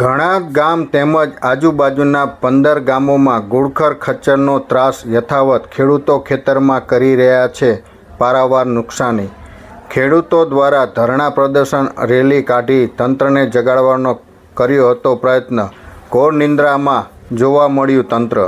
ઘણા ગામ તેમજ આજુબાજુના પંદર ગામોમાં ઘુડખર ખચ્ચરનો ત્રાસ યથાવત ખેડૂતો ખેતરમાં કરી રહ્યા છે પારાવાર નુકસાની. ખેડૂતો દ્વારા ધરણા પ્રદર્શન, રેલી કાઢી તંત્રને જગાડવાનો કર્યો હતો પ્રયત્ન. ઘોર નિંદ્રામાં જોવા મળ્યું તંત્ર.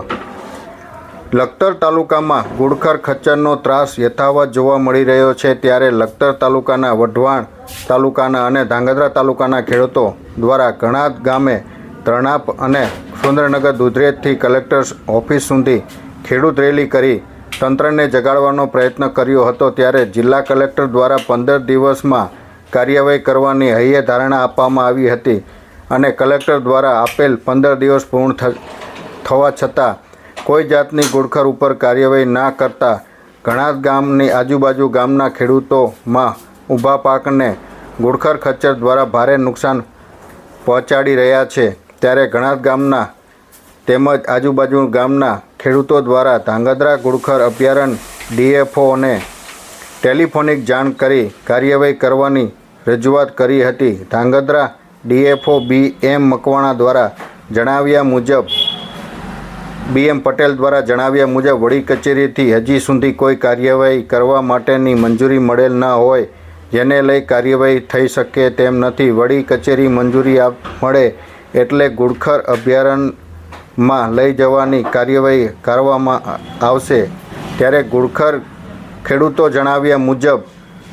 લખતર તાલુકામાં ગુડખર ખચ્ચરનો ત્રાસ યથાવત જોવા મળી રહ્યો છે ત્યારે લખતર તાલુકાના વઢવાણ તાલુકાના અને ધાંગધ્રા તાલુકાના ખેડૂતો દ્વારા ઘણા ગામે તરણાપ અને સુંદરનગર દુધરેજથી કલેક્ટર ઓફિસ સુધી ખેડૂત રેલી કરી તંત્રને જગાડવાનો પ્રયત્ન કર્યો હતો ત્યારે જિલ્લા કલેક્ટર દ્વારા પંદર દિવસમાં કાર્યવાહી કરવાની હૈયે ધારણા આપવામાં આવી હતી અને કલેક્ટર દ્વારા આપેલ પંદર દિવસ પૂર્ણ થવા છતાં કોઈ જાતની ગુડખર ઉપર કાર્યવાહી ના કરતા ઘણા ગામની આજુબાજુ ગામના ખેડૂતોમાં ઊભા પાકને ગુડખર ખચ્ચર દ્વારા ભારે નુકસાન પહોંચાડી રહ્યા છે, ત્યારે ઘણા ગામના તેમજ આજુબાજુ ગામના ખેડૂતો દ્વારા ધાંગધ્રા ગુડખર અભયારણ્ય ડીએફઓને ટેલિફોનિક જાણ કરી કાર્યવાહી કરવાની રજૂઆત કરી હતી. Dhrangadhra DFO B M Makwana દ્વારા જણાવ્યા મુજબ બીએમ પટેલ દ્વારા જણાવ્યા મુજબ, વડી કચેરીથી હજી સુધી કોઈ કાર્યવાહી કરવા માટેની મંજૂરી મળેલ ન હોય જેને લઈ કાર્યવાહી થઈ શકે તેમ નથી. વડી કચેરી મંજૂરી આપ મળે એટલે ગુડખર અભયારણ્યમાં લઈ જવાની કાર્યવાહી કરવામાં આવશે. ત્યારે ગુડખર ખેડૂતો જણાવ્યા મુજબ,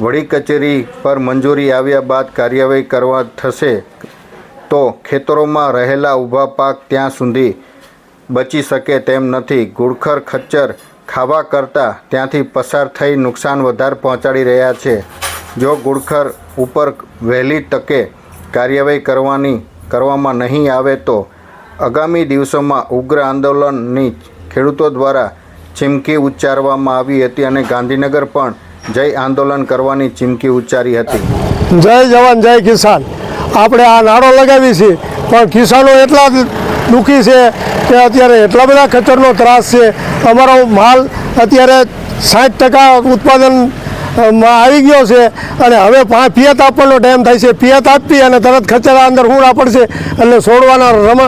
વડી કચેરી પર મંજૂરી આવ્યા બાદ કાર્યવાહી કરવા થશે. તો ખેતરોમાં રહેલા ઊભા પાક ત્યાં સુધી બચી શકે તેમ નથી. ગુડખર ખચ્ચર ખાવા કરતાં ત્યાંથી પસાર થઈ નુકસાન વધારે પહોંચાડી રહ્યા છે. જો ગુડખર ઉપર વહેલી તકે કાર્યવાહી કરવાની કરવામાં નહીં આવે તો આગામી દિવસોમાં ઉગ્ર આંદોલનની ખેડૂતો દ્વારા ચીમકી ઉચ્ચારવામાં આવી હતી અને ગાંધીનગર પણ જય આંદોલન કરવાની ચીમકી ઉચ્ચારી હતી. જય જવાન, જય કિસાન. આપણે આ નારો લગાવી છે, પણ કિસાનો એટલા દુઃખી છે કે અત્યારે એટલા બધા ખચ્ચરનો ત્રાસ છે. અમારો માલ અત્યારે સાઠ ટકા ઉત્પાદન આવી ગયો છે અને હવે પિયત આપવાનો ટાઈમ થાય છે. પિયત આપી અને તરત ખચરા અંદર હુંડા પડશે એટલે છોડવાના રમ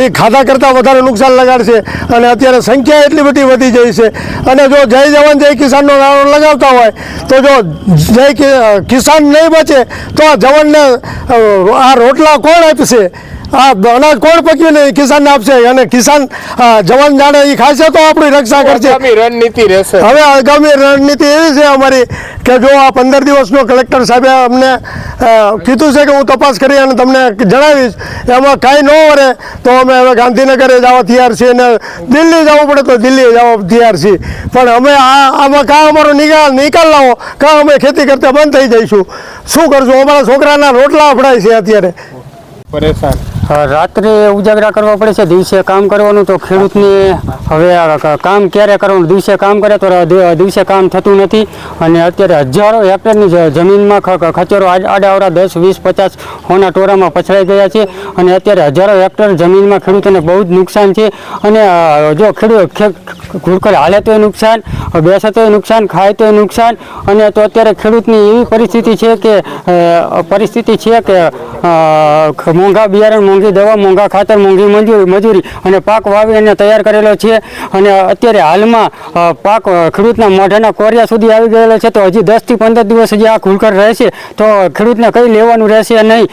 એ ખાધા કરતાં વધારે નુકસાન લગાડશે અને અત્યારે સંખ્યા એટલી બધી વધી જાય છે. અને જો જય જવાન, જય કિસાનનો નારો લગાવતા હોય, તો જો જય કિસાન નહીં બચે, તો આ જવાનને આ રોટલા કોણ આપશે? અનાજ કોણ પકવીને કિસાન આપશે. અને કિસાન જવાન જાણે એ ખાશે તો આપણી રક્ષા કરશે. રણનીતિ રહેશે. હવે આગામી રણનીતિ એવી છે અમારી કે જો આ પંદર દિવસનો કલેક્ટર સાહેબે અમને કીધું છે કે હું તપાસ કરી અને તમને જણાવીશ. એમાં કાંઈ ન વરે તો અમે હવે ગાંધીનગરે જવા તૈયાર છીએ અને દિલ્હી જવું પડે તો દિલ્હી જવા તૈયાર છીએ. પણ અમે આ આમાં કાં અમારો નિકાલ નિકાલ લાવો કાં અમે ખેતી કરતા બંધ થઈ જઈશું. શું કરશું? અમારા છોકરાના રોટલા અફડાય છે અત્યારે. પરેશાન. રાત્રે ઉજાગરા કરવા પડે છે, દિવસે કામ કરવાનું, તો ખેડૂતને હવે કામ ક્યારે કરવાનું? દિવસે કામ કરે તો દિવસે કામ થતું નથી. અને અત્યારે હજારો હેક્ટરની જમીનમાં ખચેરો ખ- ખચરો આડ- આડાઅવડા દસ, વીસ, પચાસ હોના ટોરામાં પછડાઈ ગયા છે. અને અત્યારે હજારો હેક્ટર જમીનમાં ખેડૂતોને બહુ જ નુકસાન છે. અને જો ખેડૂત ઘુડખર હાલે તોય નુકસાન બેસે તોય નુકસાન, ખાય તોય નુકસાન. અને તો અત્યારે ખેડૂતની એવી પરિસ્થિતિ છે કે પરિસ્થિતિ છે કે મોંઘા બિયારણ મોંઘી દવા મોંઘા ખાતર મોંઘી મજૂરી મજૂરી અને પાક વાવી અને તૈયાર કરેલો છે. અને અત્યારે હાલમાં પાક ખેડૂતના મોઢાના કોરિયા સુધી આવી ગયેલો છે. તો હજી દસથી પંદર દિવસ હજી આ ખુલકર રહેશે. તો ખેડૂતને કંઈ લેવાનું રહેશે નહીં.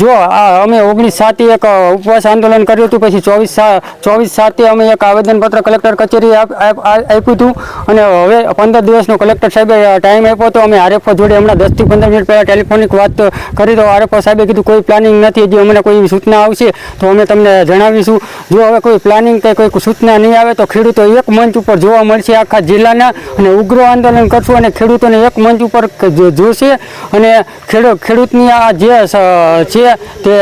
જો આ અમે ઓગણીસ સાતે એક ઉપવાસ આંદોલન કર્યું હતું. પછી ચોવીસ ચોવીસ સાતે અમે એક આવેદનપત્ર કલેક્ટર કચેરી આપ્યું હતું. અને હવે પંદર દિવસનો કલેક્ટર સાહેબે ટાઈમ આપ્યો તો અમે આરએફઓ જોડે હમણાં દસથી પંદર મિનિટ પહેલાં ટેલિફોનિક વાત કરી તો આરએફઓ સાહેબે કીધું, કોઈ પ્લાનિંગ નથી, હજી અમને કોઈ સૂચના આવશે તો અમે તમને જણાવીશું. જો હવે કોઈ પ્લાનિંગ કે કોઈ સૂચના નહીં આવે તો ખેડૂતો એક મંચ ઉપર જોવા મળશે આખા જિલ્લાના અને ઉગ્ર આંદોલન કરશું અને ખેડૂતોને એક મંચ ઉપર જોશે. અને ખેડૂત ખેડૂતની આ જે છે તે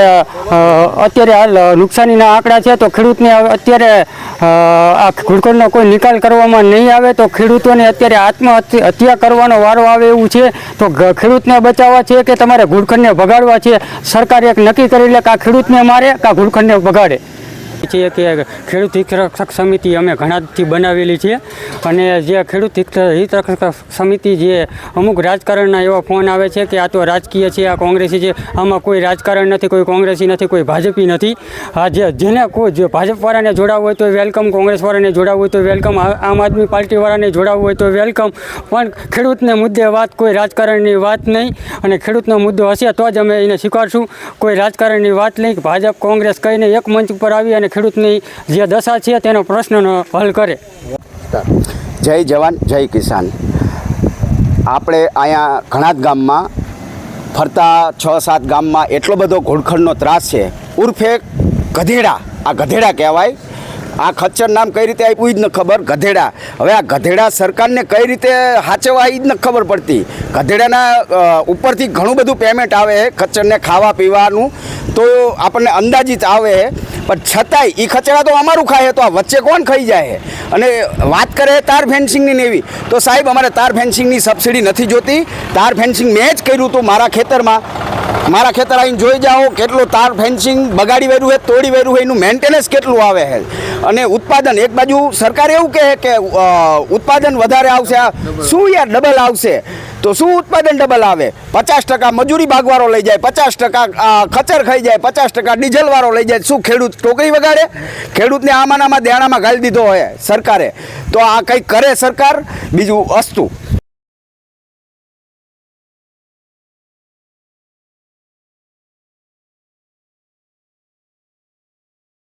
અત્યારે હાલ નુકસાનીના આંકડા છે તો ખેડૂતને અત્યારે આ ઘુડખરનો કોઈ નિકાલ કરવામાં નહીં આવે તો ખેડૂતોને અત્યારે આત્મહત્યા, હત્યા કરવાનો વારો આવે એવું છે. તો ખેડૂતને બચાવવા છે કે તમારે ઘુડખરને ભગાડવા છે? સરકાર એક નક્કી કરી લે કે આ ખેડૂતને મારે કે આ ઘુડખરને ભગાડે છીએ કે ખેડૂત હિત રક્ષક સમિતિ અમે ઘણાથી બનાવેલી છે. અને જે ખેડૂત હિત હિત સમિતિ જે અમુક રાજકારણના એવા ફોન આવે છે કે આ તો રાજકીય છે, આ કોંગ્રેસી છે, આમાં કોઈ રાજકારણ નથી, કોઈ કોંગ્રેસી નથી, કોઈ ભાજપી નથી. આ જે, જેને કોઈ, જે ભાજપવાળાને જોડાવવું હોય તો વેલકમ, કોંગ્રેસવાળાને જોડાવવું હોય તો વેલકમ આમ આદમી પાર્ટીવાળાને જોડાવવું હોય તો વેલકમ. પણ ખેડૂતને મુદ્દે વાત કોઈ રાજકારણની વાત નહીં. અને ખેડૂતનો મુદ્દો હશે તો જ અમે એને સ્વીકારશું. કોઈ રાજકારણની વાત નહીં. ભાજપ, કોંગ્રેસ કહીને એક મંચ ઉપર આવી અને ખેડૂતની જે દશા છે તેનો પ્રશ્નનો હલ કરે. જય જવાન, જય કિસાન. આપણે અહીંયા ઘણા જ ગામમાં, ફરતા છ સાત ગામમાં એટલો બધો ઘોડખડનો ત્રાસ છે. ઉર્ફે ગધેડા, આ ગધેડા કહેવાય. આ ખચ્ચર નામ કઈ રીતે આપ્યું એ જ ન ખબર. ગધેડા. હવે આ ગધેડા સરકારને કઈ રીતે સાચવવા એ જ ન ખબર પડતી. ગધેડાના ઉપરથી ઘણું બધું પેમેન્ટ આવે, ખચ્ચરને ખાવા પીવાનું તો આપણને અંદાજિત આવે પણ છતાંય એ ખચડા તો અમારું ખાય તો આ વચ્ચે કોણ ખાઈ જાય અને વાત કરે તાર ફેન્સિંગની ને એવી. તો સાહેબ, અમારે તાર ફેન્સિંગની સબસિડી નથી જોતી. તાર ફેન્સિંગ મેં જ કર્યું હતું મારા ખેતરમાં. મારા ખેતર આવીને જોઈ જાઓ, કેટલું તાર ફેન્સિંગ બગાડી વેર્યું છે, તોડી વેર્યું છે, એનું મેન્ટેનન્સ કેટલું આવે છે. અને ઉત્પાદન એક બાજુ સરકાર એવું કહે કે ઉત્પાદન વધારે આવશે, આ શું યાર ડબલ આવશે? તો શું ઉત્પાદન ડબલ આવે? પચાસ ટકા મજૂરી ભાગવાળો લઈ જાય, પચાસ ટકા ખચર ખાઈ જાય, પચાસ ટકા ડીઝલવાળો લઈ જાય. શું ખેડૂત ટોકરી વગાડે? ખેડૂતને આમાં આમાં દેણામાં ગાળી દીધો હોય સરકારે. તો આ કંઈક કરે સરકાર? બીજું અસ્તુ